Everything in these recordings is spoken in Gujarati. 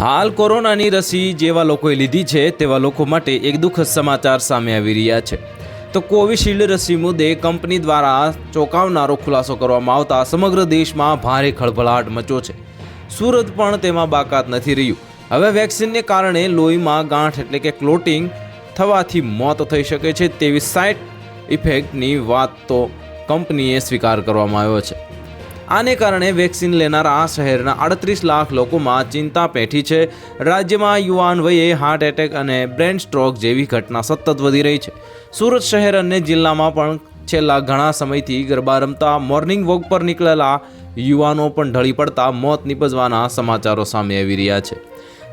હાલ કોરોનાની રસી જેવા લોકોએ લીધી છે, તેવા લોકો માટે એક દુઃખદ સમાચાર સામે આવી રહ્યા છે. તો કોવિશિલ્ડ રસી મુદ્દે કંપની દ્વારા ચોંકાવનારો ખુલાસો કરવામાં આવતા સમગ્ર દેશમાં ભારે ખળભળાટ મચ્યો છે. સુરત પણ તેમાં બાકાત નથી રહ્યું. હવે વેક્સિનને કારણે લોહીમાં ગાંઠ એટલે કે ક્લોટિંગ થવાથી મોત થઈ શકે છે તેવી સાઇડ ઇફેક્ટની વાત તો કંપનીએ સ્વીકાર કરવામાં આવ્યો છે. આને કારણે વેક્સિન લેનારા આ શહેરના અડત્રીસ લાખ લોકોમાં ચિંતા પેઠી છે. રાજ્યમાં યુવાન વયે હાર્ટ એટેક અને બ્રેન સ્ટ્રોક જેવી ઘટના સતત વધી રહી છે. સુરત શહેર અને જિલ્લામાં પણ છેલ્લા ઘણા સમયથી ગરબા રમતા મોર્નિંગ વોક પર નીકળેલા યુવાનો પણ ઢળી પડતા મોત નિપજવાના સમાચારો સામે આવી રહ્યા છે.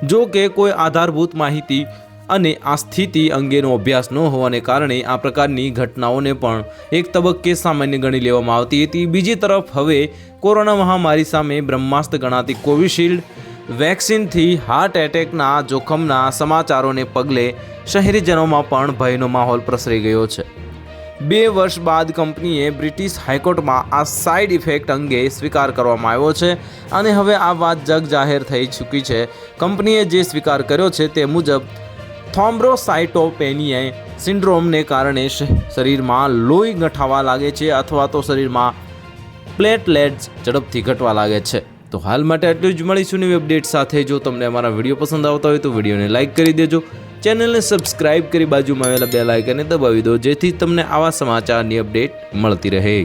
જો કે કોઈ આધારભૂત માહિતી અને આ સ્થિતિ અંગેનો અભ્યાસ ન હોવાને કારણે આ પ્રકારની ઘટનાઓને પણ એક તબક્કે સામાન્ય ગણી લેવામાં આવતી હતી. બીજી તરફ હવે કોરોના મહામારી સામે બ્રહ્માસ્ત્ર ગણાતી કોવિશિલ્ડ વેક્સિનથી હાર્ટ એટેકના જોખમના સમાચારોને પગલે શહેરીજનોમાં પણ ભયનો માહોલ પ્રસરી ગયો છે. બે વર્ષ બાદ કંપનીએ બ્રિટિશ હાઈકોર્ટમાં આ સાઇડ ઇફેક્ટ અંગે સ્વીકાર કરવામાં આવ્યો છે અને હવે આ વાત જગ જાહેર થઈ ચૂકી છે. કંપનીએ જે સ્વીકાર કર્યો છે તે મુજબ થોમ્બ્રોસાઇટોપેનિયા સિન્ડ્રોમને કારણે શરીરમાં લોહી ગંઠાવા લાગે છે અથવા તો શરીરમાં પ્લેટલેટ્સ ઝડપથી ઘટવા લાગે છે. તો હાલ માટે આટલું જ મળીશું નવી અપડેટ સાથે. જો તમને અમારા વીડિયો પસંદ આવતા હોય તો વિડીયોને લાઇક કરી દેજો. ચેનલને સબસ્ક્રાઇબ કરી બાજુમાં આવેલા બે લાઇકને દબાવી દો જેથી તમને આવા સમાચારની અપડેટ મળતી રહે.